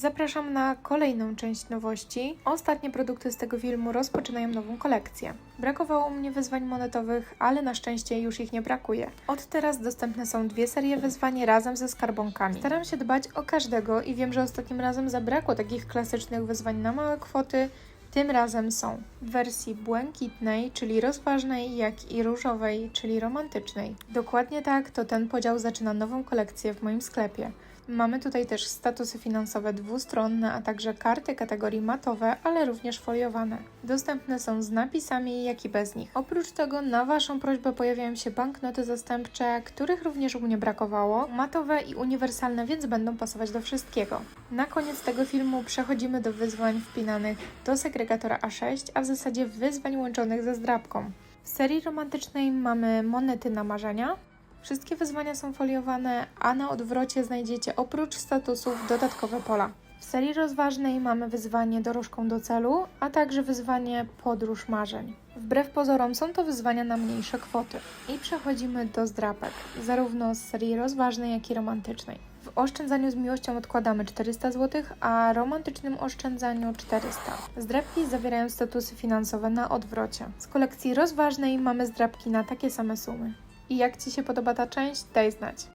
Zapraszam na kolejną część nowości. Ostatnie produkty z tego filmu rozpoczynają nową kolekcję. Brakowało mnie wyzwań monetowych, ale na szczęście już ich nie brakuje. Od teraz dostępne są dwie serie wyzwań razem ze skarbonkami. Staram się dbać o każdego i wiem, że ostatnim razem zabrakło takich klasycznych wyzwań na małe kwoty. Tym razem są w wersji błękitnej, czyli rozważnej, jak i różowej, czyli romantycznej. Dokładnie tak, to ten podział zaczyna nową kolekcję w moim sklepie. Mamy tutaj też statusy finansowe dwustronne, a także karty kategorii matowe, ale również foliowane. Dostępne są z napisami, jak i bez nich. Oprócz tego na Waszą prośbę pojawiają się banknoty zastępcze, których również u mnie brakowało. Matowe i uniwersalne, więc będą pasować do wszystkiego. Na koniec tego filmu przechodzimy do wyzwań wpinanych do segregatora A6, a w zasadzie wyzwań łączonych ze zdrabką. W serii romantycznej mamy monety na marzenia, Wszystkie wyzwania są foliowane, a na odwrocie znajdziecie oprócz statusów dodatkowe pola. W serii rozważnej mamy wyzwanie dorożką do celu, a także wyzwanie podróż marzeń. Wbrew pozorom są to wyzwania na mniejsze kwoty. I przechodzimy do zdrapek, zarówno z serii rozważnej, jak i romantycznej. W oszczędzaniu z miłością odkładamy 400 zł, a romantycznym oszczędzaniu 400. Zdrapki zawierają statusy finansowe na odwrocie. Z kolekcji rozważnej mamy zdrapki na takie same sumy. I jak Ci się podoba ta część, daj znać.